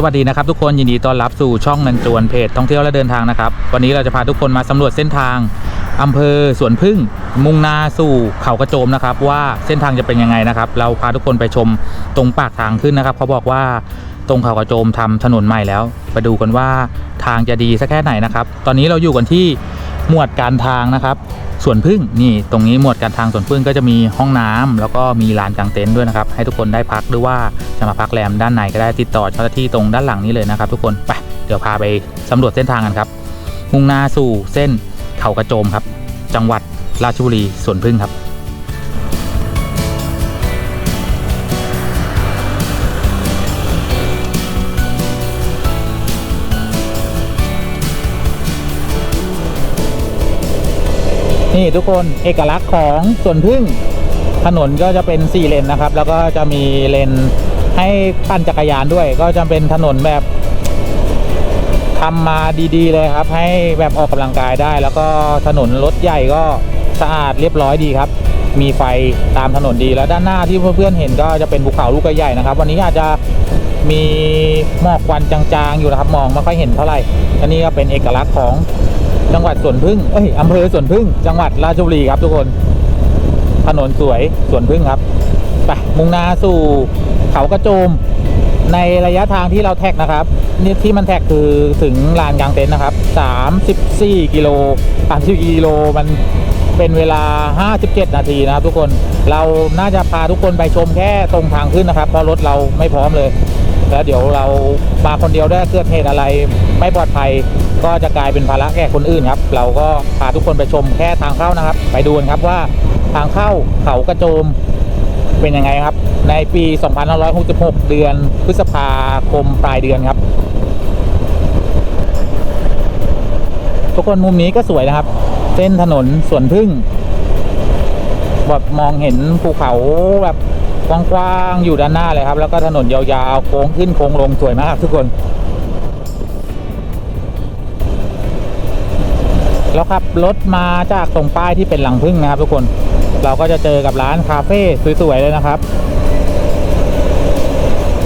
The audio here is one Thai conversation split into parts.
สวัสดีนะครับทุกคนยินดีต้อนรับสู่ช่องนันจวนเพจท่องเที่ยวและเดินทางนะครับ วันนี้เราจะพาทุกคนมาสำรวจเส้นทางอำเภอสวนพึ่ง มุ่งหน้าสู่เขากระโจมนะครับ ว่าเส้นทางจะเป็นยังไงนะครับ เราพาทุกคนไปชมตรงปากทางขึ้นนะครับเขาบอกว่าตรงเขากระโจมทำถนนใหม่แล้ว ไปดูกันว่าทางจะดีสักแค่ไหนนะครับ ตอนนี้เราอยู่กันที่หมวดการทางนะครับ สวนพึ่งนี่ตรงนี้หมวดการทางสวนพึ่งก็จะมีห้องน้ำแล้วก็มีลานกางเต็นท์ด้วยนะครับ ให้ทุกคนได้พักหรือว่าจะมาพักแรมด้านในก็ได้ติดต่อเจ้าหน้าที่ตรงด้านหลังนี้เลยนะครับทุกคนไปเดี๋ยวพาไปสำรวจเส้นทางกันครับ มุ่งหน้าสู่เส้นเขากระโจมครับ จังหวัดราชบุรีสวนพึ่งครับ นี่ทุกคนเอกลักษณ์ของสวนพึ่งถนนก็จะเป็น4เลนนะครับ แล้วก็จะมีเลนให้ปั่นจักรยานด้วย ก็จะเป็นถนนแบบทำมาดีๆเลยครับ ให้แบบออกกำลังกายได้ แล้วก็ถนนรถใหญ่ก็สะอาดเรียบร้อยดีครับ มีไฟตามถนนดีแล้วด้านหน้าที่เพื่อนๆเห็นก็จะเป็นภูเขาลูกใหญ่นะครับ วันนี้อาจจะมีหมอกควันจางๆ อยู่นะครับ มองไม่ค่อยเห็นเท่าไหร่อันนี้ก็เป็นเอกลักษณ์ของ จังหวัดสวนพึ่งเอ้ยอำเภอสวนพึ่ง จังหวัดราชบุรีครับทุกคน ถนนสวยสวนพึ่งครับไปมุ่งหน้าสู่เขากระโจม ในระยะทางที่เราแท็กนะครับนี่ที่มันแท็กคือถึงลานกลางเต็นท์นะครับ 34 กิโล30กิโลมันเป็นเวลา 57 นาทีนะครับทุกคน เราน่าจะพาทุกคนไปชมแค่ตรงทางขึ้นนะครับ เพราะรถเราไม่พร้อมเลย แล้วเดี๋ยวเรามาคนเดียวได้เกิดเหตุอะไรไม่ปลอดภัย ก็จะกลายเป็นภาระแก่คนอื่นครับ เราก็พาทุกคนไปชมแค่ทางเข้านะครับ ไปดูกันครับว่าทางเข้าเขากระโจมเป็นยังไงครับ ในปี 2566 เดือนพฤษภาคมปลายเดือนครับ ทุกคนมุมนี้ก็สวยนะครับ เส้นถนนสวนพึ่งแบบมองเห็นภูเขาแบบ กว้างๆอยู่ด้านหน้าเลยครับ แล้วก็ถนนยาวๆโค้งขึ้นโค้งลงสวยมากทุกคนแล้วขับรถมาจากตรงป้ายที่เป็นหลังพึ่งนะครับ ทุกคนเราก็จะเจอกับร้านคาเฟ่สวยๆเลยนะครับ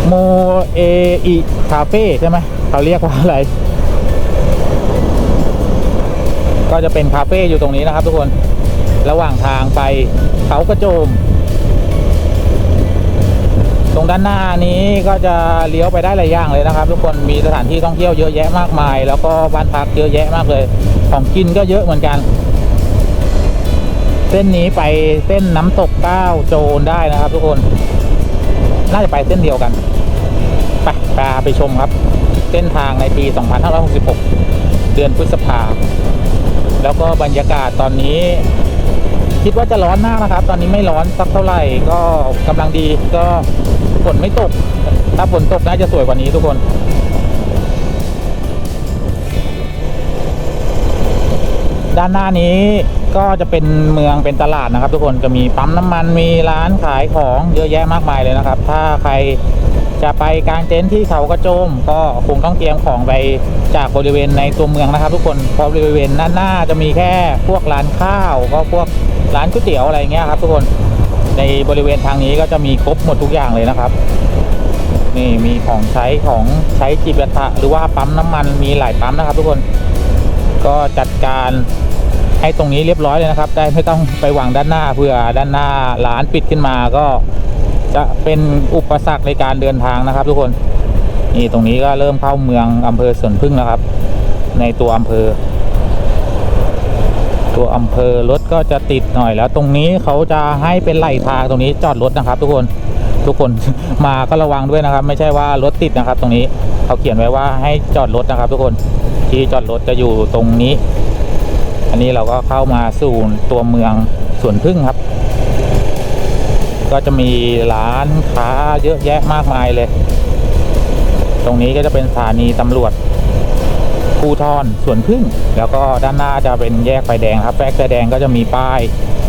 โมเออิคาเฟ่ใช่ไหมเขาเรียกว่าอะไร ก็จะเป็นคาเฟ่อยู่ตรงนี้นะครับ ทุกคนระหว่างทางไปเขากระโจม ตรงด้านหน้านี้ก็จะเลี้ยวไปได้หลายอย่างเลยนะครับ ทุกคนมีสถานที่ท่องเที่ยวเยอะแยะมากมาย แล้วก็บ้านพักเยอะแยะมากเลย ของกินก็เยอะเหมือนกัน เส้นนี้ไปเส้นน้ำตกเก้าโจนได้นะครับ ทุกคนน่าจะไปเส้นเดียวกันไปพาไปชมครับ เส้นทางในปี 2566 เดือนพฤษภาแล้วก็บรรยากาศตอนนี้ คิดว่าจะร้อนมากนะครับ ตอนนี้ไม่ร้อนสักเท่าไหร่ก็กำลังดีก็ฝนไม่ตก ถ้าฝนตกน่าจะสวยกว่านี้ทุกคนด้านหน้านี้ก็จะเป็นเมืองเป็นตลาดนะครับ ทุกคนจะมีปั๊มน้ำมันมีร้านขายของเยอะแยะมากมายเลยนะครับ ถ้าใครจะไปกางเต็นท์ที่เขากระโจม ก็คงต้องเตรียมของไปจากบริเวณในตัวเมืองนะครับ ทุกคนเพราะบริเวณด้านหน้าจะมีแค่พวกร้านข้าวก็พวก ร้านก๋วยเตี๋ยวอะไรเงี้ยครับทุกคนในบริเวณทางนี้ก็จะมีครบหมดทุกอย่างเลยนะครับ นี่มีของใช้ของใช้จิบกระทะหรือว่าปั๊มน้ำมันมีหลายปั๊มนะครับ ทุกคนก็จัดการให้ตรงนี้เรียบร้อยเลยนะครับ ได้ไม่ต้องไปหวางด้านหน้าเพื่อด้านหน้าร้านปิดขึ้นมาก็จะเป็นอุปสรรคในการเดินทางนะครับ ทุกคนนี่ตรงนี้ก็เริ่มเข้าเมืองอำเภอสวนพึ่งแล้วครับ ในตัวอำเภอ ตัวอำเภอรถก็จะติดหน่อยแล้ว ตรงนี้เขาจะให้เป็นไหลทางตรงนี้จอดรถนะครับ ทุกคนทุกคนมาก็ระวังด้วยนะครับ ไม่ใช่ว่ารถติดนะครับ ตรงนี้เขาเขียนไว้ว่าให้จอดรถนะครับ ทุกคนที่จอดรถจะอยู่ตรงนี้ อันนี้เราก็เข้ามาสู่ตัวเมืองสวนพึ่งครับ ก็จะมีร้านค้าเยอะแยะมากมายเลย ตรงนี้ก็จะเป็นสถานีตำรวจ ภูทรสวนพึ่ง แล้วก็ด้านหน้าจะเป็นแยกไฟแดงครับแยกไฟแดงก็จะมีป้าย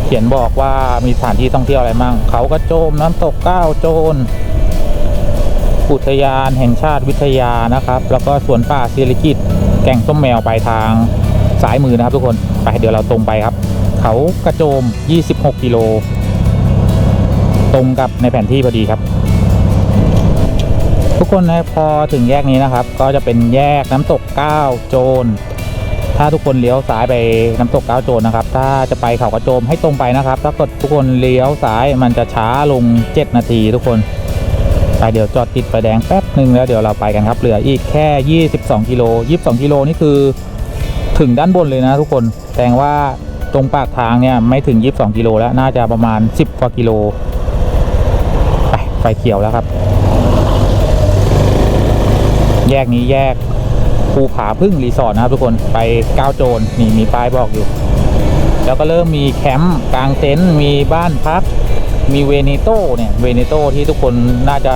เขียนบอกว่ามีสถานที่ท่องเที่ยวอะไรมั่งเขากระโจมน้ำตกเก้าโจนอุทยานแห่งชาติวิทยานะครับ แล้วก็สวนป่าศิริกิตแก่งส้มแมวไปทางซ้ายมือนะครับทุกคนไปเดี๋ยวเราตรงไปครับ เขากระโจม 26 กิโล ตรงกับในแผนที่พอดีครับ ทุกคนนะพอถึงแยกนี้นะครับ ก็จะเป็นแยกน้ำตกก้าโจร ถ้าทุกคนเลี้ยวซ้ายไปน้ำตกก้าโจรนะครับ ถ้าจะไปเขากระโจมให้ตรงไปนะครับ ถ้ากดทุกคนเลี้ยวซ้ายมันจะช้าลง 7 นาทีทุกคนไปเดี๋ยวจอดติดไฟแดงแป๊บหนึ่งแล้วเดี๋ยวเราไปกันครับเหลืออีกแค่ 22กิโล22กิโลนี่คือถึงด้านบนเลยนะทุกคนแสดงว่าตรงปากทางเนี่ยไม่ถึง 22กิโลแล้วน่าจะประมาณ 10กว่ากิโลไปไฟเขียวแล้วครับ แยกนี้แยกภูผาพึ่งรีสอร์ทนะครับทุกคนไปก้าวโจรนี่มีป้ายบอกอยู่ แล้วก็เริ่มมีแคมป์กลางเต็นท์มีบ้านพัก มีเวเนโตเนี่ยเวเนโตที่ทุกคนน่าจะ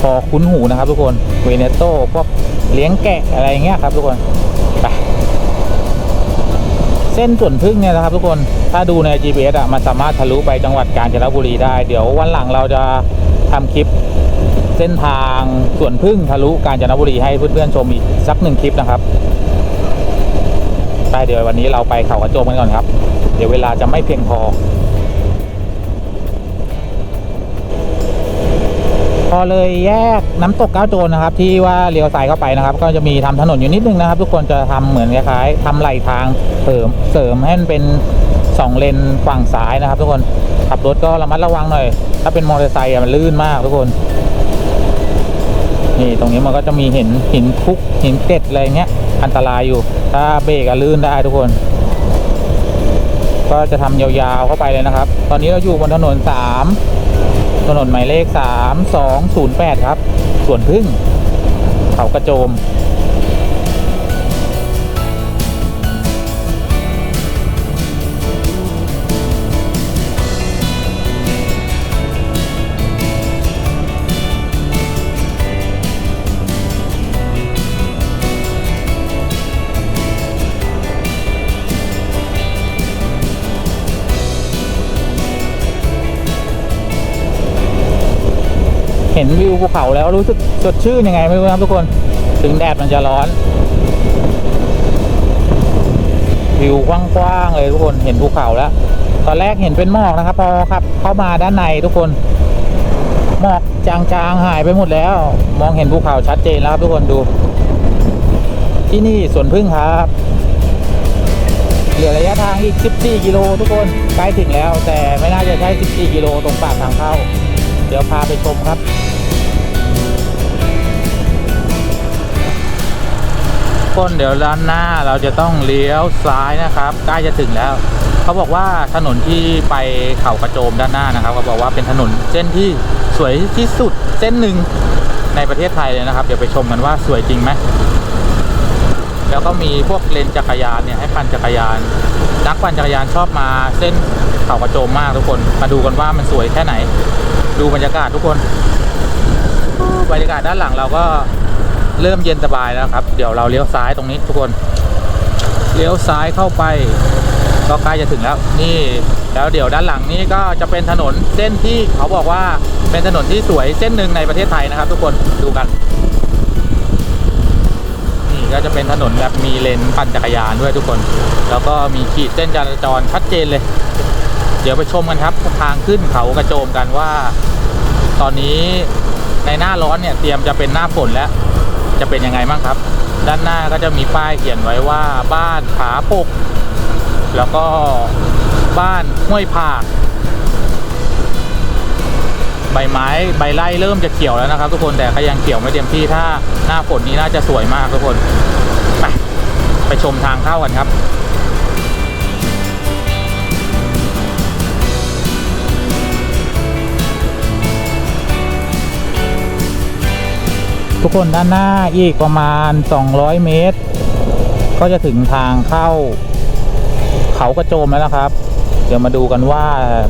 พอคุ้นหูนะครับ ทุกคนเวเนโตพวกเลี้ยงแกะอะไรเงี้ยครับ ทุกคนไปเส้นส่วนพึ่งเนี่ยนะครับ ทุกคนถ้าดูใน GPS อะมันสามารถทะลุไปจังหวัดกาญจนบุรีได้ เดี๋ยววันหลังเราจะทำคลิป ส้นทางสวนพึ่งทะลุกาญจนบุรีให้เพื่อนๆชมอีกสักหนึ่งคลิปนะครับไปเดี๋ยววันนี้เราไปเขากระโจมกันก่อนครับ เดี๋ยวเวลาจะไม่เพียงพอพอเลยแยกน้ำตกก้าวโจรนะครับ ที่ว่าเลี้ยวซ้ายเข้าไปนะครับ ก็จะมีทำถนนอยู่นิดนึงนะครับ ทุกคนจะทำเหมือนคล้ายๆทำไหลทางเสริมเสริมให้มันเป็นสองเลนฝั่งซ้ายนะครับ ทุกคนขับรถก็ระมัดระวังหน่อย ถ้าเป็นมอเตอร์ไซค์มันลื่นมากทุกคน นี่ตรงนี้มันก็จะมีหินหินคุกหินเกล็ดอะไรเงี้ยอันตรายอยู่ ถ้าเบรกอะลื่นได้ทุกคน ก็จะทำยาวๆเข้าไปเลยนะครับ ตอนนี้เราอยู่บนถนนสามถนนหมายเลขสามสองศูนย์แปดครับ ส่วนพึ่งเขากระโจม เห็นวิวภูเขาแล้วรู้สึกสดชื่นยังไงไม่รู้ครับทุกคนถึงแดดมันจะร้อน วิวกว้างๆเลยทุกคนเห็นภูเขาแล้ว ตอนแรกเห็นเป็นหมอกนะครับ พอขับ เข้ามาด้านในทุกคนหมอกจางๆหายไปหมดแล้ว มองเห็นภูเขาชัดเจนแล้วครับทุกคนดู ที่นี่สวนพึ่งครับเหลือระยะทางอีก 14 กิโลทุกคนใกล้ถึงแล้ว แต่ไม่น่าจะใช่ 14 กิโลตรงปากทางเข้า ดี๋ยวพาไปชมครับคนเดี๋ยวด้านหน้าเราจะต้องเลี้ยวซ้ายนะครับ ใกล้จะถึงแล้ว เขาบอกว่าถนนที่ไปเขากระโจมด้านหน้านะครับเขาบอกว่าเป็นถนนเส้นที่สวยที่สุดเส้นหนึ่งในประเทศไทยเลยนะครับ เดี๋ยวไปชมกันว่าสวยจริงไหมแล้วก็มีพวกเลนจักรยานเนี่ยให้ปั่นจักรยาน นักปั่นจักรยานชอบมาเส้นเขากระโจมมากทุกคน มาดูกันว่ามันสวยแค่ไหน ดูบรรยากาศทุกคนบรรยากาศด้านหลังเราก็เริ่มเย็นสบายแล้วครับ เดี๋ยวเราเลี้ยวซ้ายตรงนี้ทุกคน เลี้ยวซ้ายเข้าไปก็ใกล้จะถึงแล้ว นี่แล้วเดี๋ยวด้านหลังนี้ก็จะเป็นถนนเส้นที่เขาบอกว่าเป็นถนนที่สวยเส้นหนึ่งในประเทศไทยนะครับ ทุกคนดูกัน นี่ก็จะเป็นถนนแบบมีเลนปั่นจักรยานด้วยทุกคน แล้วก็มีขีดเส้นจราจรชัดเจนเลย เดี๋ยวไปชมกันครับทางขึ้นเขากระโจมกันว่า ตอนนี้ในหน้าร้อนเนี่ยเตรียมจะเป็นหน้าฝนแล้ว จะเป็นยังไงบ้างครับ ด้านหน้าก็จะมีป้ายเขียนไว้ว่าบ้านผาปก แล้วก็บ้านห้วยผากใบไม้ใบไล่เริ่มจะเขียวแล้วนะครับ ทุกคนแต่ก็ยังเขียวไม่เต็มที่ถ้าหน้าฝนนี้น่าจะสวยมากทุกคนไปไปชมทางเข้ากันครับ ทุกคนด้านหน้าอีกประมาณ 200 เมตร ก็จะถึงทางเข้า เขากระโจมแล้วนะครับ เดี๋ยวมาดูกันว่า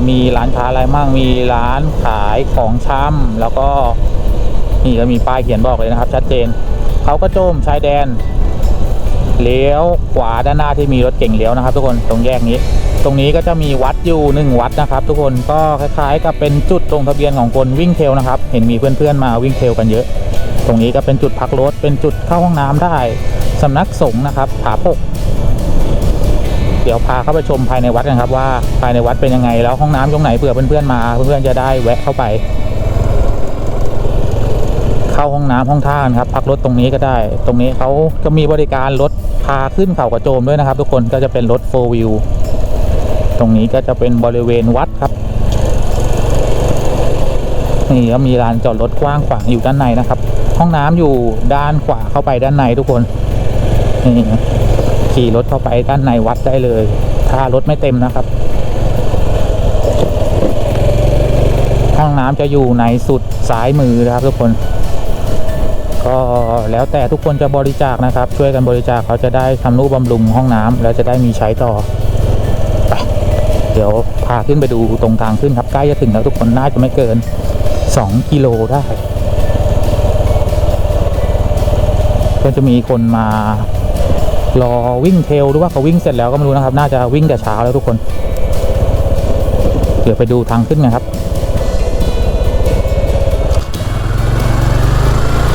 มีร้านค้าอะไรมั่งมีร้านขายของชำแล้วก็นี่ก็มีป้ายเขียนบอกเลยนะครับ ชัดเจน เขากระโจมชายแดนเลี้ยวขวาด้านหน้าที่มีรถเก่งเลี้ยวนะครับ ทุกคนตรงแยกนี้ ตรงนี้ก็จะมีวัดอยู่หนึ่งวัดนะครับ ทุกคนก็คล้ายๆ กับเป็นจุดลงทะเบียนของคนวิ่งเทลนะครับ เห็นมีเพื่อนๆมาวิ่งเทลกันเยอะ ตรงนี้ก็เป็นจุดพักรถเป็นจุดเข้าห้องน้ำได้สำนักสงฆ์นะครับผาปก เดี๋ยวพาเข้าไปชมภายในวัดกันครับว่าภายในวัดเป็นยังไง แล้วห้องน้ำตรงไหนเผื่อเพื่อนๆมาเพื่อนๆจะได้แวะเข้าไป เข้าห้องน้ำห้องท่านครับ พักรถตรงนี้ก็ได้ ตรงนี้เขาก็มีบริการรถพาขึ้นเขากระโจมด้วยนะครับ ทุกคนก็จะเป็นรถโฟวิวตรงนี้ก็จะเป็นบริเวณวัดครับนี่ก็มีลานจอดรถกว้างขวางอยู่ด้านในนะครับ ห้องน้ำอยู่ด้านขวาเข้าไปด้านในทุกคนนี่ขี่รถเข้าไปด้านในวัดได้เลย ถ้ารถไม่เต็มนะครับ ห้องน้ำจะอยู่ในสุดซ้ายมือนะครับทุกคน ก็แล้วแต่ทุกคนจะบริจาคนะครับ ช่วยกันบริจาคเขาจะได้ทำนุบำรุงห้องน้ำแล้วจะได้มีใช้ต่อเดี๋ยวพาขึ้นไปดูตรงทางขึ้นครับใกล้จะถึงแล้วทุกคนน่าจะไม่เกิน 2 กิโลได้ ก็จะมีคนมารอวิ่งเทลหรือว่าเขาวิ่งเสร็จแล้วก็ไม่รู้นะครับ น่าจะวิ่งแต่เช้าแล้วทุกคน เดี๋ยวไปดูทางขึ้นกันครับ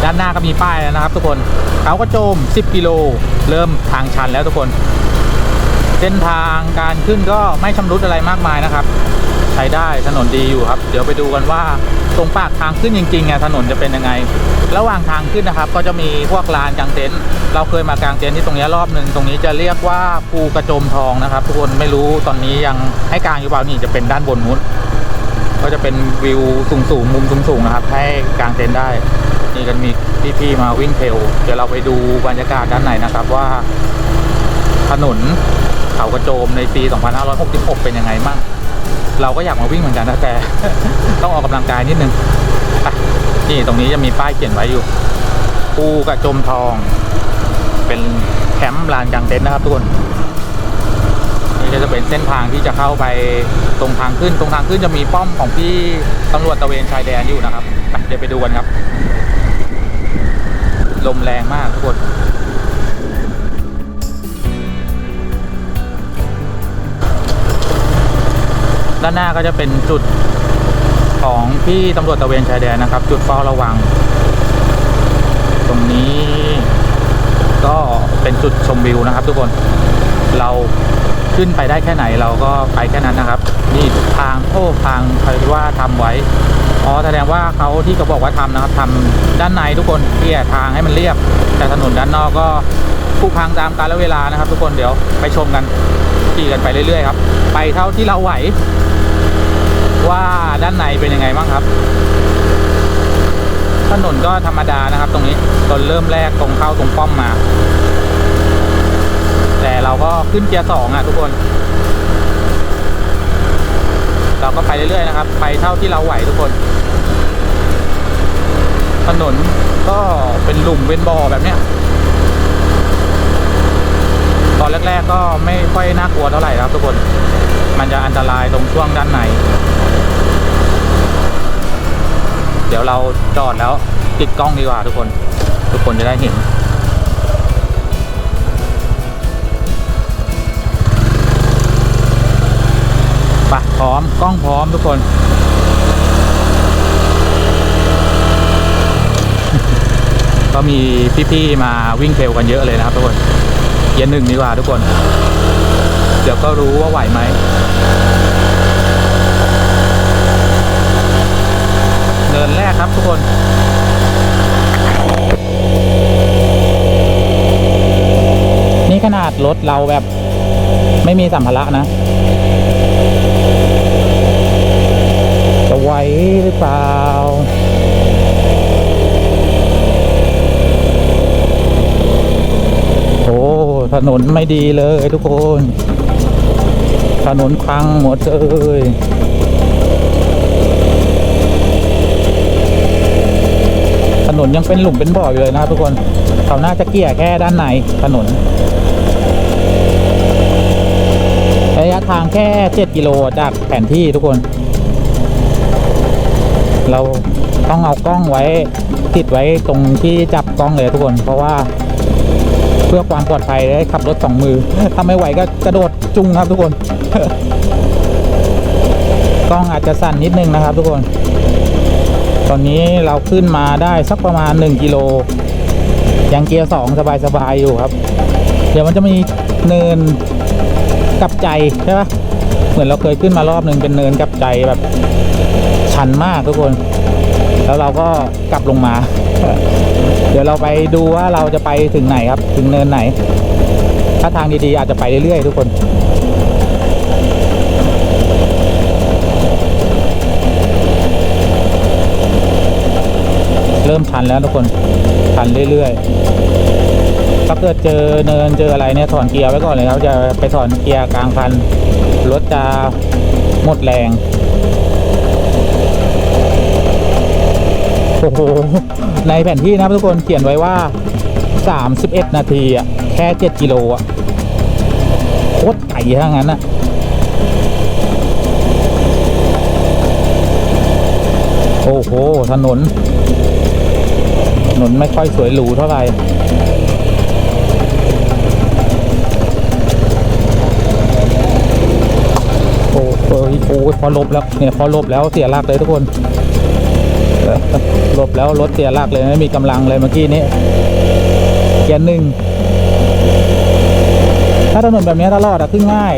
ด้านหน้าก็มีป้ายแล้วนะครับ ทุกคนเขาก็โจม 10 กิโล เริ่มทางชันแล้วทุกคน เส้นทางการขึ้นก็ไม่ชำรุดอะไรมากมายนะครับ ใช้ได้ถนนดีอยู่ครับ เดี๋ยวไปดูกันว่าตรงปากทางขึ้นจริงๆเนี่ยถนนจะเป็นยังไง ระหว่างทางขึ้นนะครับ ก็จะมีพวกลานกางเต็นท์เราเคยมากางเต็นท์ที่ตรงนี้รอบหนึ่งตรงนี้จะเรียกว่าภูกระโจมทองนะครับ ทุกคนไม่รู้ตอนนี้ยังให้กางอยู่เปล่านี่จะเป็นด้านบนนู้นก็จะเป็นวิวสูงๆมุมสูงๆนะครับ ให้กางเต็นท์ได้นี่กันมีพี่ๆมาวิ่งเทรลเดี๋ยวเราไปดูบรรยากาศด้านในนะครับว่า ถนนเขากระโจมในปี 2566 เป็นยังไงบ้าง เราก็อยากมาวิ่งเหมือนกันนะแต่ต้องออกกำลังกายนิดนึงนี่ตรงนี้จะมีป้ายเขียนไว้อยู่ภูกระโจมทอง เป็นแคมป์ลานกลางเต็นท์นะครับทุกคนนี่ก็จะเป็นเส้นทางที่จะเข้าไปตรงทางขึ้น ตรงทางขึ้นจะมีป้อมของพี่ตำรวจตะเวนชายแดนอยู่นะครับไปเดี๋ยวไปดูกันครับ ลมแรงมากทุกคน ด้านหน้าก็จะเป็นจุดของพี่ตำรวจตะเวนชายแดนนะครับ จุดเฝ้าระวัง ตรงนี้ก็เป็นจุดชมวิวนะครับ ทุกคนเราขึ้นไปได้แค่ไหนเราก็ไปแค่นั้นนะครับ นี่ทางโอ้ทางใครว่าทำไว้อ๋อแสดงว่าเขาที่เขาบอกว่าทำนะครับทำด้านในทุกคนเกี่ยทางให้มันเรียบ แต่ถนนด้านนอกก็ผุพังตามกาลเวลานะครับ ทุกคนเดี๋ยวไปชมกันขี่กันไปเรื่อยๆครับ ไปเท่าที่เราไหว ว่าด้านในเป็นยังไงบ้างครับ ถนนก็ธรรมดานะครับ ตรงนี้ตอนเริ่มแรกตรงเข้าตรงป้อมมา แต่เราก็ขึ้นเกียร์สองอะทุกคน เราก็ไปเรื่อยๆนะครับ ไปเท่าที่เราไหวทุกคน ถนนก็เป็นหลุมเป็นบ่อแบบเนี้ย ตอนแรกๆก็ไม่ค่อยน่ากลัวเท่าไหร่ครับทุกคน มันจะอันตรายตรงช่วงด้านใน เดี๋ยวเราจอดแล้วติดกล้องดีกว่าทุกคน ทุกคนจะได้เห็นไปพร้อมกล้องพร้อมทุกคน ก็มีพี่ๆมาวิ่งเทรลกันเยอะเลยนะครับทุกคน เย็นหนึ่งดีกว่าทุกคน เดี๋ยวก็รู้ว่าไหวไหมเดินแรกครับทุกคนนี่ขนาดรถเราแบบไม่มีสัมภาระนะ จะไหวหรือเปล่า โอ้ ถนนไม่ดีเลยทุกคน ถนนพังหมดเลยถนนยังเป็นหลุมเป็นบ่ออยู่เลยนะครับทุกคนเขาน่าจะเกลี่ยแค่ด้านในถนนระยะทางแค่ 7 กิโลจากแผนที่ทุกคน เราต้องเอากล้องไว้ ติดไว้ตรงที่จับกล้องเลยทุกคน เพราะว่า เพื่อความปลอดภัยได้ขับรถสองมือถ้าไม่ไหวก็กระโดดจุงครับทุกคนกล้องอาจจะสั่นนิดนึงนะครับ ทุกคน ตอนนี้เราขึ้นมาได้สักประมาณ 1กิโลยังเกียร์สองสบายๆอยู่ครับ เดี๋ยวมันจะมีเนินกับใจใช่ปะเหมือนเราเคยขึ้นมารอบหนึ่งเป็นเนินกับใจแบบชันมากทุกคน แล้วเราก็กลับลงมา เดี๋ยวเราไปดูว่าเราจะไปถึงไหนครับ ถึงเนินไหน ถ้าทางดีๆ อาจจะไปเรื่อยๆ ทุกคนเริ่มชันแล้วทุกคนชันเรื่อยๆ ถ้าเกิดเจอเนินเจออะไรเนี่ยถอนเกียร์ไว้ก่อนเลยครับจะไปถอนเกียร์กลางคันรถจะหมดแรง โอ้โห ในแผนที่นะทุกคนเขียนไว้ว่า 31 นาทีอะ แค่ 7 กิโลอะ โคตรไก่ทั้งนั้นอะโอ้โห ถนน ถนนไม่ค่อยสวยหรูเท่าไหร่โอ้โหโอ้ยพอลบแล้วเนี่ยพอลบแล้วเสียหลักเลยทุกคน เออลบแล้วรถเสียหลักเลยไม่มีกำลังเลยเมื่อกี้นี้เกียร์หนึ่งถ้าถนนแบบนี้ตลอดอะขึ้นง่าย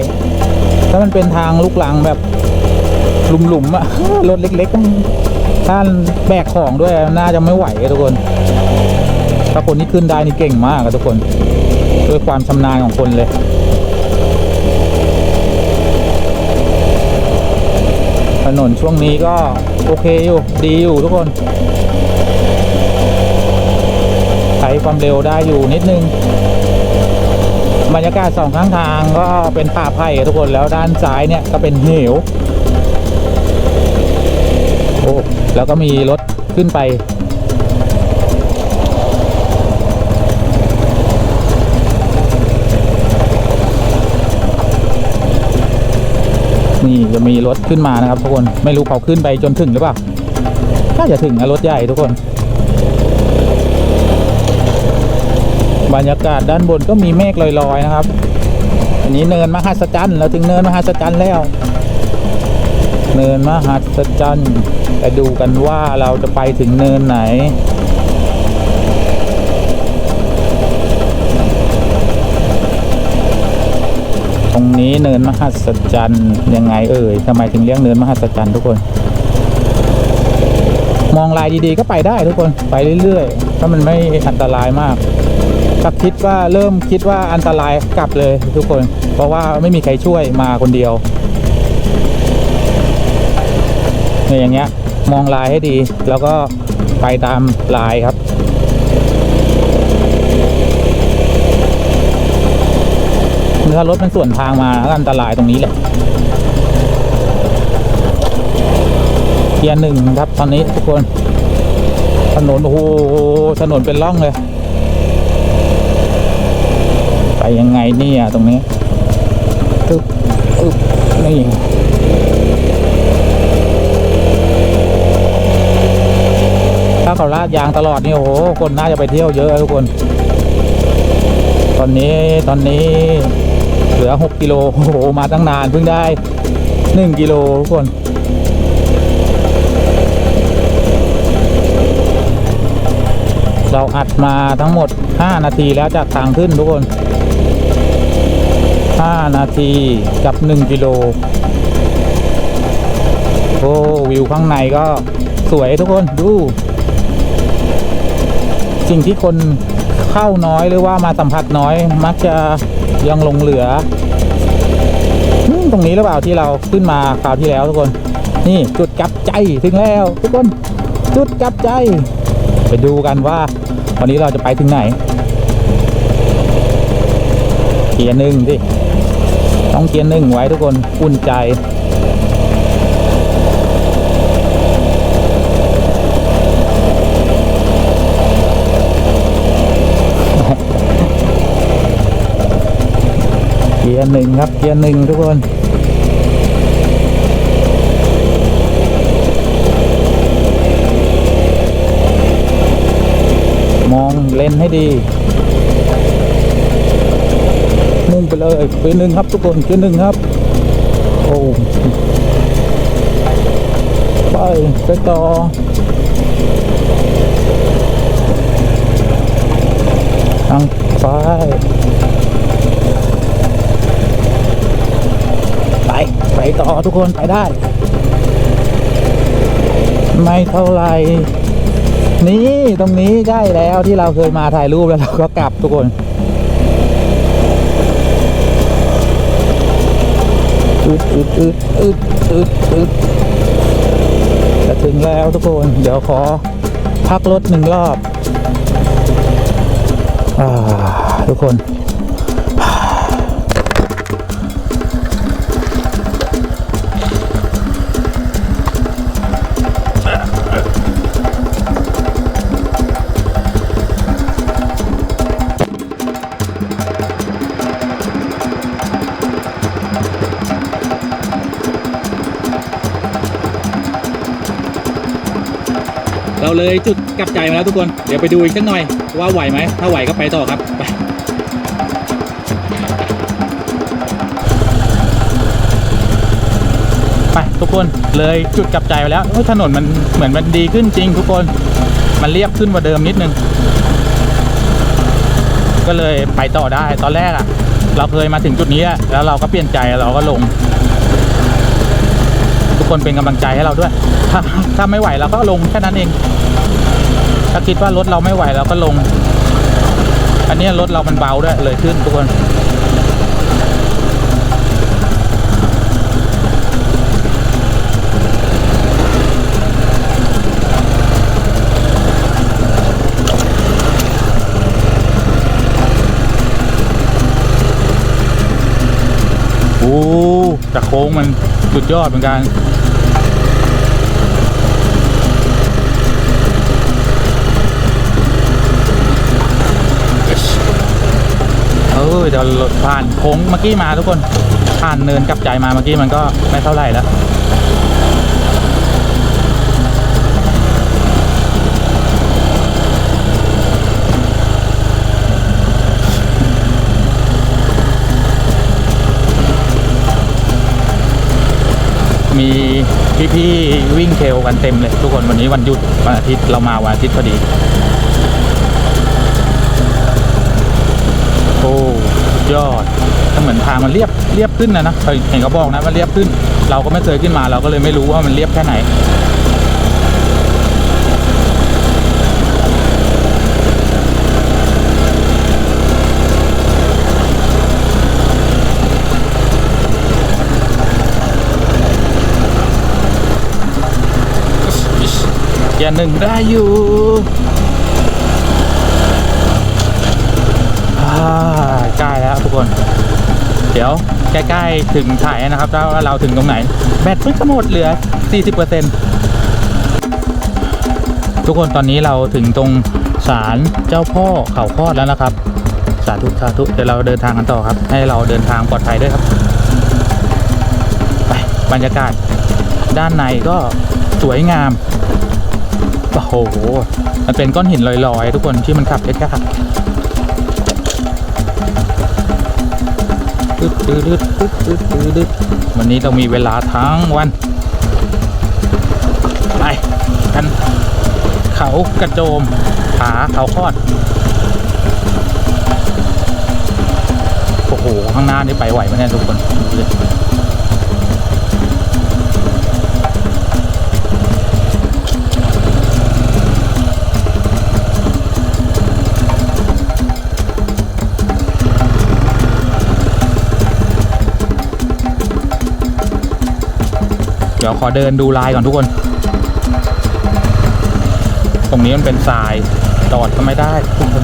ถ้ามันเป็นทางลูกลังแบบหลุมๆอะรถเล็กๆถ้านแบกของด้วยน่าจะไม่ไหวทุกคนถ้าคนที่ขึ้นได้นี่เก่งมากทุกคน ด้วยความชำนาญของคนเลย นนช่วงนี้ก็โอเคอยู่ ดีอยู่ทุกคน ใช้ความเร็วได้อยู่นิดนึง บรรยากาศสองข้างทางก็เป็นป่าไผ่ทุกคนแล้วด้านซ้ายเนี่ยก็เป็นเหวโอ้แล้วก็มีรถขึ้นไป นี่จะมีรถขึ้นมานะครับ ทุกคนไม่รู้เขาขึ้นไปจนถึงหรือเปล่าน่าจะถึงนะรถใหญ่ทุกคน บรรยากาศด้านบนก็มีเมฆลอยๆนะครับ อันนี้เนินมหัศจรรย์เราถึงเนินมหัศจรรย์แล้ว เนินมหัศจรรย์ไปดูกันว่าเราจะไปถึงเนินไหน รงนี้เนินมหัศจรรย์ยังไงเอ่ยทำไมถึงเรียกเนินมหัศจรรย์ทุกคน มองลายดีๆก็ไปได้ทุกคนไปเรื่อยๆถ้ามันไม่อันตรายมากถ้าคิดว่าเริ่มคิดว่าอันตรายกลับเลยทุกคน เพราะว่าไม่มีใครช่วยมาคนเดียวเนี่ยอย่างเงี้ยมองลายให้ดี แล้วก็ไปตามลายครับ ถ้ารถมันส่วนทางมาก็อันตรายตรงนี้แหละเกียร์หนึ่งครับตอนนี้ทุกคนถนนโอ้โหถนนเป็นร่องเลย ไปยังไงเนี่ยตรงนี้ตึ๊บอึ๊บนี่ถ้าเขาลาดยางตลอดนี่โอ้โหคนน่าจะไปเที่ยวเยอะทุกคน ตอนนี้ตอนนี้ เหลือ 6 กิโลโอ้โหมาตั้งนานเพิ่งได้ 1 กิโลทุกคน เราอัดมาทั้งหมด 5 นาทีแล้วจากทางขึ้นทุกคน 5 นาทีกับ 1 กิโลโอ้วิวข้างในก็สวยทุกคนดู สิ่งที่คนเข้าน้อยหรือว่ามาสัมผัสน้อยมักจะ ยังหลงเหลือตรงนี้หรือเปล่าที่เราขึ้นมาคราวที่แล้วทุกคน นี่จุดกลับใจถึงแล้ว ทุกคนจุดกลับใจ ไปดูกันว่า วันนี้เราจะไปถึงไหนเกียร์หนึ่งสิต้องเกียร์หนึ่งไว้ทุกคนอุ่นใจ ยร์หนึ่งครับเกียร์หนึ่งทุกคนมองเลนให้ดี มุ่งไปเลยเกียร์หนึ่งครับทุกคนเกียร์หนึ่งครับโอ้ไปไปต่อทางซ้าย ไป ไป ต่อทุกคนไปได้ ไม่เท่าไหร่นี่ตรงนี้ใกล้แล้วที่เราเคยมาถ่ายรูปแล้วเราก็กลับทุกคนอึดอึดอึดอึดอึดอึดจะถึงแล้วทุกคน เดี๋ยวขอพักรถหนึ่งรอบอาทุกคน เราเลยจุดกลับใจมาแล้วทุกคน เดี๋ยวไปดูอีกสักหน่อย ว่าไหวไหม ถ้าไหวก็ไปต่อครับ ไปไปทุกคนเลยจุดกลับใจไปแล้วถนนมันเหมือนมันดีขึ้นจริง ทุกคนมันเรียบขึ้นกว่าเดิมนิดนึง ก็เลยไปต่อได้ตอนแรกอะเราเคยมาถึงจุดนี้แล้วเราก็เปลี่ยนใจเราก็ลง คนเป็นกำลังใจให้เราด้วย ถ้าถ้าไม่ไหวเราก็ลงแค่นั้นเอง ถ้าคิดว่ารถเราไม่ไหวเราก็ลง อันนี้รถเรามันเบาด้วยเลยขึ้นทุกคนโอ้แต่โค้งมันสุดยอดเหมือนกัน อเดี๋ยวผ่านโค้งเมื่อกี้มาทุกคน ผ่านเนินกลับใจมาเมื่อกี้มันก็ไม่เท่าไหร่แล้วมีพี่ๆวิ่งเทลกันเต็มเลย ทุกคนวันนี้วันหยุดวันอาทิตย์เรามาวันอาทิตย์พอดี โอ้ยอดถ้าเหมือนทางมันเรียบเรียบขึ้นนะนะเห็นเขาบอกนะมันเรียบขึ้น เราก็ไม่เคยขึ้นมาเราก็เลยไม่รู้ว่ามันเรียบแค่ไหนเกียร์หนึ่งได้อยู่อ่า ใกล้แล้วทุกคน เดี๋ยวใกล้ๆถึงถ่ายนะครับว่าเราถึงตรงไหน แบตเพิ่งจะหมดเหลือ 40%ทุกคนตอนนี้เราถึงตรงศาลเจ้าพ่อเขาคลอดแล้วนะครับ สาธุสาธุเดี๋ยวเราเดินทางกันต่อครับ ให้เราเดินทางปลอดภัยด้วยครับไปบรรยากาศ ด้านในก็สวยงามโอ้โหมันเป็นก้อนหินลอยๆ ทุกคนที่มันขับยากๆ ตึ๊ดตึ๊ดตึ๊ดตึ๊ดตึ๊ดตึ๊ดวันนี้เรามีเวลาทั้งวัน ไปกัน เขากระโจมผาเขาคอด โอ้โห ข้างหน้านี่ไปไหวไหมเนี่ยทุกคน ขอเดินดูลายก่อนทุกคน ตรงนี้มันเป็นทรายจอดก็ไม่ได้ทุกคน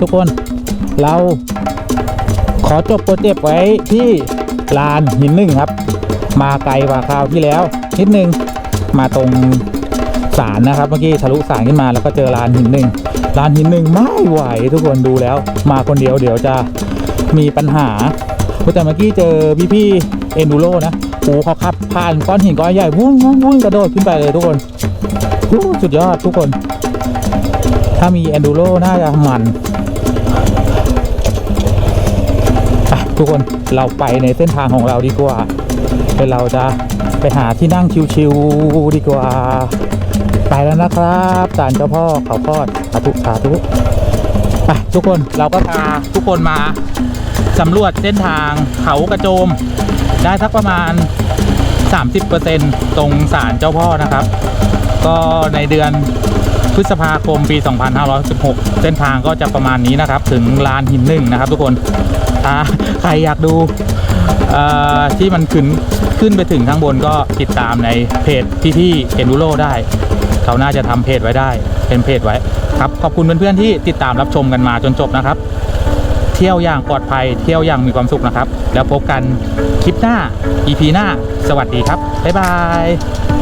ทุกคน เราขอจบโปรเจกต์ไว้ที่ลานหินหนึ่งครับ มาไกลกว่าคราวที่แล้ว นิดนึงมาตรงศาลนะครับเมื่อกี้ทะลุศาลขึ้นมาแล้วก็เจอลานหินหนึ่งลานหินหนึ่งไม่ไหวทุกคนดูแล้ว มาคนเดียวเดี๋ยวจะมีปัญหาแต่เมื่อกี้เจอพี่ๆเอนดูโรนะโอ้เขาขับผ่านก้อนหินก้อนใหญ่วุ่นวุ่นวุ่นกระโดดขึ้นไปเลยทุกคนสุดยอดทุกคน ถ้ามี Enduro น่าจะมัน ทุกคนเราไปในเส้นทางของเราดีกว่าเดี๋ยวเราจะไปหาที่นั่งชิวๆดีกว่า ไปแล้วนะครับศาลเจ้าพ่อเขาพอดสาธุสาธุไปทุกคนเราก็พาทุกคนมาสำรวจเส้นทางเขากระโจม ได้สักประมาณ 30%ตรงศาลเจ้าพ่อนะครับ ก็ในเดือนพฤษภาคมปี 2516 เส้นทางก็จะประมาณนี้นะครับ ถึงลานหินหนึ่งนะครับทุกคน ถ้าใครอยากดูที่มันขึ้นขึ้นไปถึงข้างบนก็ติดตามในเพจพี่ๆเอ็นดูโรได้ เขาน่าจะทำเพจไว้ได้ เป็นเพจไว้ครับขอบคุณเพื่อนๆที่ติดตามรับชมกันมาจนจบนะครับ เที่ยวอย่างปลอดภัยเที่ยวอย่างมีความสุขนะครับ แล้วพบกันคลิปหน้า EP หน้า สวัสดีครับบ๊ายบาย